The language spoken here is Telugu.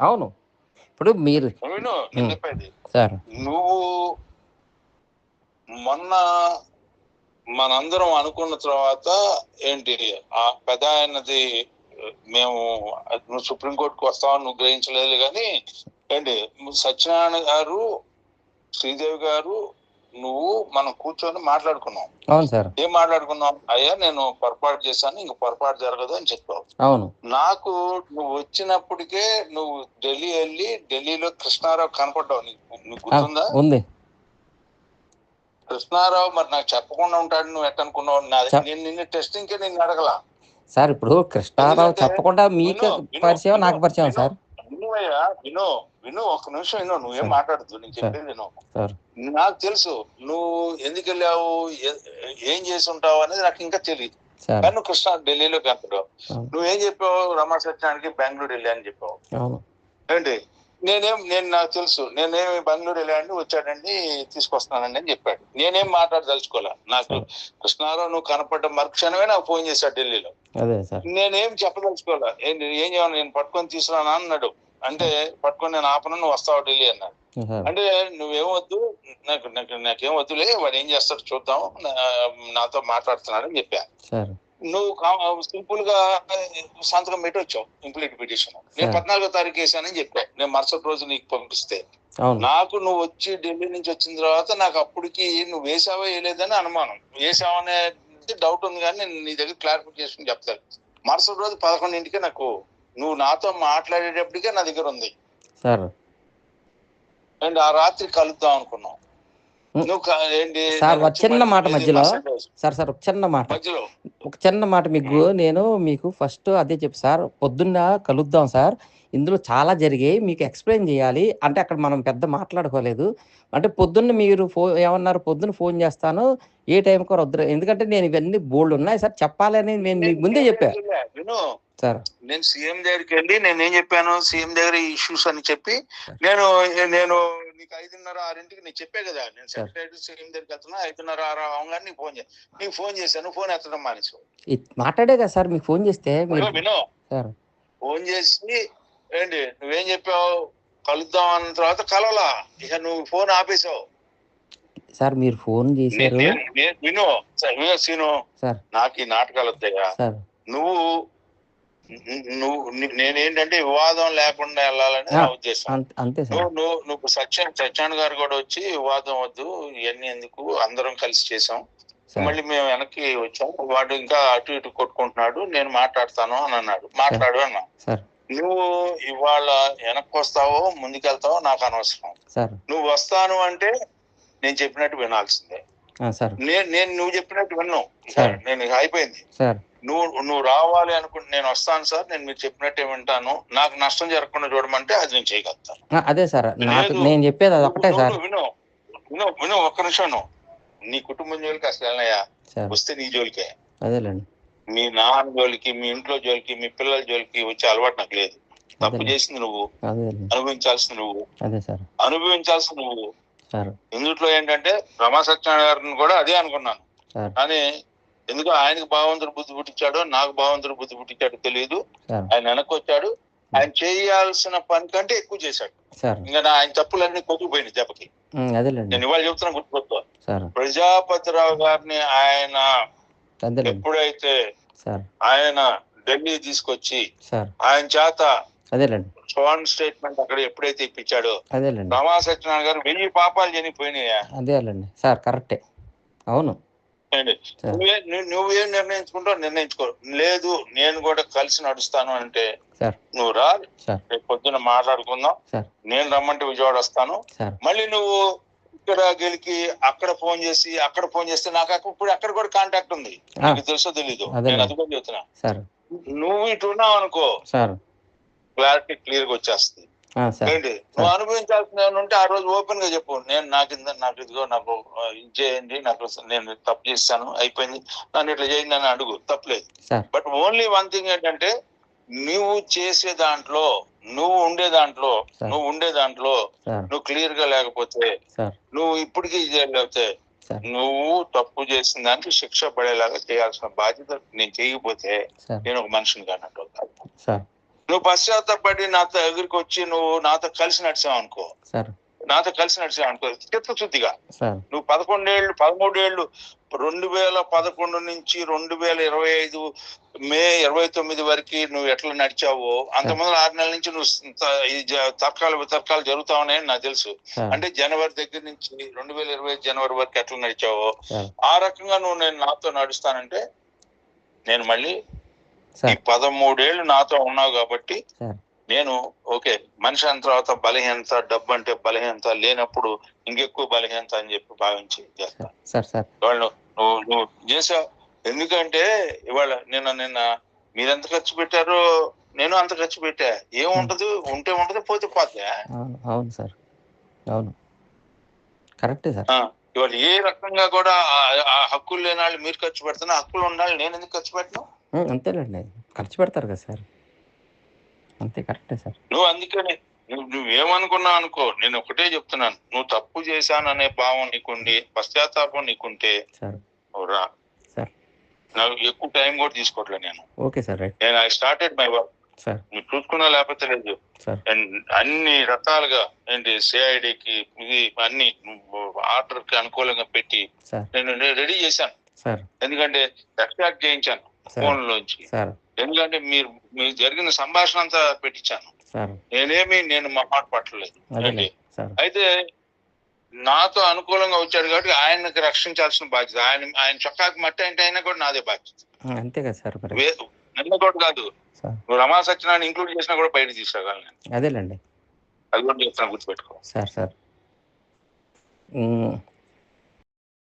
అవును. ఇప్పుడు మీరు సార్. నువ్వు మొన్న మనందరం అనుకున్న తర్వాత ఏంటి? ఆ పెద్ద ఆయనది మేము నువ్వు సుప్రీంకోర్టుకు వస్తావని నువ్వు గ్రహించలేదు కానీ ఏంటి? సత్యనారాయణ గారు శ్రీదేవి గారు నువ్వు మనం కూర్చొని మాట్లాడుకున్నాం. అవును సార్. ఏం మాట్లాడుకున్నాం? అయ్యా నేను పొరపాటు చేశాను ఇంక పొరపాటు జరగదు అని చెప్పావు. అవును. నాకు నువ్వు వచ్చినప్పటికే నువ్వు ఢిల్లీ వెళ్ళి ఢిల్లీలో కృష్ణారావు కనపడ్డావు. నీకు గుర్తుందా? ఉంది. కృష్ణారావు మరి నాకు చెప్పకుండా ఉంటాడు నువ్వు ఎట్ట అనుకున్నావు నాది చెప్- నేను నిన్ను టెస్టింగ్కి నేను అడగల. సార్ ఇప్పుడు కృష్ణారావు చెప్పకుండా మీకు పరిచయం నాకు పరిచయం. సార్. వినువయ్యా విను విను ఒక నిమిషం విను నువ్వేం సరే. మాట్లాడద్దు నేను. చెప్పేది విను. నాకు తెలుసు నువ్వు ఎందుకు వెళ్ళావు ఏ- ఏం చేసి ఉంటావు అనేది నాకు ఇంకా తెలియదు కానీ నువ్వు కృష్ణ ఢిల్లీలో అవును. నువ్వేం చెప్పావు రమా సత్యానికి బెంగళూరు వెళ్ళా అని చెప్పావు. ఏంటి? నేనేం నేను నాకు తెలుసు నేనేమి బెంగళూరు వెళ్ళాండి వచ్చాడండి తీసుకొస్తానండి అని చెప్పాడు. నేనేం మాట్లాడదలుచుకోలే. నాకు కృష్ణారావు నువ్వు కనపడ్డ మరుక్షణమే నాకు ఫోన్ చేశాడు ఢిల్లీలో. నేనేం చెప్పదలుచుకోలే. ఏంటి ఏం చేయాలి? నేను పట్టుకొని తీసుకురానా అన్నాడు. అంటే పట్టుకొని నేను ఆపను నువ్వు వస్తావు ఢిల్లీ అన్నాడు. అంటే నువ్వేం వద్దు నాకు నాకు నాకేం వద్దులే వాడు ఏం చేస్తాడు చూద్దాం నాతో మాట్లాడుతున్నాడని చెప్పా. సార్. నువ్వు సింపుల్గా సంతకం పెట్టి వచ్చావు ఇంప్లీట్ పిటిషన్ నేను. పద్నాలుగో తారీఖు వేసానని చెప్పా. నేను మరుసటి రోజు నీకు పంపిస్తే. నాకు నువ్వు వచ్చి ఢిల్లీ నుంచి వచ్చిన తర్వాత నాకు అప్పటికి నువ్వు వేసావో వేయలేదని అనుమానం. వేసావనే డౌట్ ఉంది కానీ నేను నీ దగ్గర క్లారిఫికేషన్ చెప్తాను. మరుసటి రోజు పదకొండింటికి నాకు నువ్వు నాతో మాట్లాడేటప్పటికే నా దగ్గర ఉంది. సార్. అండ్ ఆ రాత్రి కలుద్దాం అనుకున్నాం సార్, ఒక చిన్న మాట మధ్యలో. సార్ సార్ ఒక చిన్న మాట. ఒక చిన్న మాట మీకు నేను మీకు ఫస్ట్ అదే చెప్పు సార్. పొద్దున్న కలుద్దాం సార్. ఇందులో చాలా జరిగాయి మీకు ఎక్స్ప్లెయిన్ చేయాలి. అంటే అక్కడ మనం పెద్ద మాట్లాడుకోలేదు. అంటే పొద్దున్న మీరు ఫో ఏమన్నారు? పొద్దున్న ఫోన్ చేస్తాను. ఏ టైంకో వద్దు ఎందుకంటే నేను ఇవన్నీ బోల్డ్ ఉన్నాయి సార్. చెప్పాలని నేను మీకు ముందే చెప్పా. విను సార్ నేను సీఎం దగ్గరికి వెళ్ళి నేను ఏం చెప్పాను? సీఎం దగ్గర ఇష్యూస్ అని చెప్పి నేను నేను నీకు ఐదున్నర ఆరింటికి నీకు చెప్పే కదా నేను. సెక్రటరీ సీఎం దగ్గరికి వెళ్తున్నా ఐదున్నర ఆరు అవగానే నీకు ఫోన్ చేసి నీకు ఫోన్ చేశాను ఫోన్ ఎత్తడం మానేసావు ఇది మాట్లాడే కదా సార్ మీకు ఫోన్ చేస్తే విను, ఫోన్ చేసి ఏంటి నువ్వేం చెప్పావు? కలుద్దాం అన్న తర్వాత కలవలా. ఇక నువ్వు ఫోన్ ఆపేసావు సార్ మీరు ఫోన్ చేశారు. విను విను నాకు ఈ నాటకాలు వస్తాయా నువ్వు నువ్వు నేనేంటంటే వివాదం లేకుండా వెళ్ళాలని నా ఉద్దేశం. అంత- నువ్వు నువ్వు నువ్వు సత్యం సత్యాన్ గారు కూడా వచ్చి వివాదం వద్దు ఇవన్నీ ఎందుకు అందరం కలిసి చేసాం మళ్ళీ మేము వెనక్కి వచ్చాం. వాడు ఇంకా అటు ఇటు కొట్టుకుంటున్నాడు నేను మాట్లాడతాను అని అన్నాడు. మాట్లాడు అన్నా. నువ్వు ఇవాళ వెనక్కి వస్తావో ముందుకెళ్తావో నాకు అనవసరం. సార్. నువ్వు వస్తాను అంటే నేను చెప్పినట్టు వినాల్సిందే. నేను నేను నువ్వు చెప్పినట్టు విన్నావు. నేను అయిపోయింది. నువ్వు నువ్వు రావాలి అనుకుంటే నేను వస్తాను సార్ నేను మీరు చెప్పినట్టే వింటాను. నాకు నష్టం జరగకుండా చూడమంటే అది నేను చేయగలుగుతాను. అదే సార్. నేను చెప్పేది అది ఒకటే సార్. విను. విను విను ఒక్క నిమిషం నువ్వు. నీ కుటుంబం జోలికి అసలు వెళ్ళనయ్యా. వస్తే నీ జోలికే. అదేలేండి. మీ నాన్న జోలికి మీ ఇంట్లో జోలికి మీ పిల్లల జోలికి వచ్చే అలవాటు నాకు లేదు. తప్పు చేసింది నువ్వు. అనుభవించాల్సింది నువ్వు. అదే సార్. అనుభవించాల్సింది నువ్వు. ఇందుట్లో ఏంటంటే రమా సత్యనారాయణ గారిని కూడా అదే అనుకున్నాను. కానీ ఎందుకు ఆయనకు భావంతుడు బుద్ధి పుట్టించాడో నాకు భావంతుడు బుద్ధి పుట్టించాడో తెలియదు ఆయన వెనక్కి వచ్చాడు ఆయన చేయాల్సిన పని కంటే ఎక్కువ చేశాడు. ఇంకా నా ఆయన తప్పులన్నీ కొట్టుకుపోయినాయి దెబ్బకి. అదేలేండి. నేను ఇవాళ చెప్తున్నా గుర్తుపెట్టుకో. ప్రజాపతిరావు గారిని ఆయన ఎప్పుడైతే ఆయన ఢిల్లీ తీసుకొచ్చి ఆయన చేత అదేలేండి. స్వాన్ స్టేట్మెంట్ అక్కడ ఎప్పుడైతే ఇప్పించాడో అదేలేండి. రమా సత్యనారాయణ గారు వెయ్యి పాపాలు చనిపోయినాయా? అదేలేండి. సార్ కరెక్టే. అవును. నువ్వే నువ్వు- నిర్ణయించుకుంటావు నిర్ణయించుకో లేదు నేను కూడా కలిసి నడుస్తాను అంటే నువ్వు రా రేపు పొద్దున్న మాట్లాడుకుందాం. నేను రమ్మంటే విజయవాడ వస్తాను. మళ్ళీ నువ్వు ఇక్కడ గెలికి అక్కడ ఫోన్ చేసి అక్కడ ఫోన్ చేస్తే నాకు అక్కడ- ఇప్పుడు అక్కడ కూడా కాంటాక్ట్ ఉంది. నీకు తెలుసో తెలీదు. నేను అది కూడా చెప్తున్నా. నువ్వు ఇటు ఉన్నావు అనుకో క్లారిటీ క్లియర్గా వచ్చేస్తుంది. ఏంటి? నువ్వు అనుభవించాల్సిన ఉంటే ఆ రోజు ఓపెన్గా చెప్పు. నేను నాకు ఇంత నాకు ఇదిగో నాకు ఇది చేయండి నాకు నేను తప్పు చేస్తాను అయిపోయింది. నన్ను ఇట్లా చేయండి అని అడుగు. తప్పలేదు బట్ ఓన్లీ వన్ థింగ్ ఏంటంటే నువ్వు చేసే దాంట్లో నువ్వు ఉండే దాంట్లో నువ్వు ఉండే దాంట్లో నువ్వు క్లియర్గా లేకపోతే నువ్వు ఇప్పటికీ చేయలేకపోతే నువ్వు తప్పు చేసిన దానికి శిక్ష పడేలాగా చేయాల్సిన బాధ్యత నేను చేయకపోతే నేను ఒక మనిషిని కానట్టు నువ్వు పశ్చాత్తపడి నాతో దగ్గరికి వచ్చి నువ్వు నాతో కలిసి నడిచావు అనుకో. సార్. నాతో కలిసి నడిచావు అనుకో. చిత్తశుద్ధిగా నువ్వు పదకొండేళ్ళు పదమూడేళ్ళు రెండు వేల పదకొండు నుంచి రెండు వేల ఇరవై ఐదు మే ఇరవై తొమ్మిది వరకు నువ్వు ఎట్లా నడిచావో అంతమంది ఆరు నెలల నుంచి నువ్వు తర్కాలు వితర్కాలు జరుగుతా ఉన్నాయని నాకు తెలుసు. అంటే జనవరి దగ్గర నుంచి రెండు వేల ఇరవై జనవరి వరకు ఎట్లా నడిచావో ఆ రకంగా నువ్వు నేను నాతో నడుస్తానంటే నేను మళ్ళీ ఈ సార్ పదమూడేళ్ళు నాతో ఉన్నావు కాబట్టి నేను ఓకే మనిషి అయిన తర్వాత బలహీనత డబ్బు అంటే బలహీనత లేనప్పుడు ఇంకెక్కువ బలహీనత అని చెప్పి భావించి చేస్తా. సార్ సార్ వాళ్ళు నువ్వు నువ్వు చేసావు. ఎందుకంటే ఇవాళ నిన్న నిన్న మీరెంత ఖర్చు పెట్టారో నేను అంత ఖర్చు పెట్టా. ఏముంటది ఉంటే ఉంటది పోతే పోతే అవును సార్. అవును. కరెక్టే సార్. ఇవాళ ఏ రకంగా కూడా ఆ- హక్కులు లేని వాళ్ళు మీరు ఖర్చు పెడుతున్నా హక్కులు ఉండాలి నేను ఎందుకు ఖర్చు పెట్టను? అంతేలేండి. ఖర్చు పెడతారు కదా సార్. అంతే కరెక్టే సార్. నువ్వు అందుకని నువ్వు నువ్వేమనుకున్నావు అనుకో నేను ఒకటే చెప్తున్నాను. నువ్వు తప్పు చేశాననే భావం నీకుండి పశ్చాత్తాపం నీకుంటే నువ్వు రా. నాకు ఎక్కువ టైం కూడా తీసుకోవట్లే నేను. ఓకే సార్ నేను I started my work sir. మీరు చూసుకున్నా లేకపోతే లేదు. అండ్ అన్ని రకాలుగా ఏంటి సిఐడికి ఇది అన్ని ఆర్డర్కి అనుకూలంగా పెట్టి నేను రెడీ చేశాను. సార్. ఎందుకంటే ఎక్స్ట్రాక్ట్ చేయించాను. ఫోన్ లోంచి ఎందుకంటే మీరు మీరు జరిగిన సంభాషణ అంతా పెట్టించాను. నేనేమి నేను మాట పట్టలేదు. అయితే నాతో అనుకూలంగా వచ్చాడు కాబట్టి ఆయనకి రక్షించాల్సిన బాధ్యత. ఆయన ఆయన చొక్కాకి మట్టి అంటే అయినా కూడా నాదే బాధ్యత. అంతే కదా సార్ నిన్న కూడా కాదు. రమా సత్యనారాయణ ఇంక్లూడ్ చేసినా కూడా బయట తీసుకురాగలను అదేలేండి. అది కూడా చెప్తాను గుర్తుపెట్టుకో. Sir sir.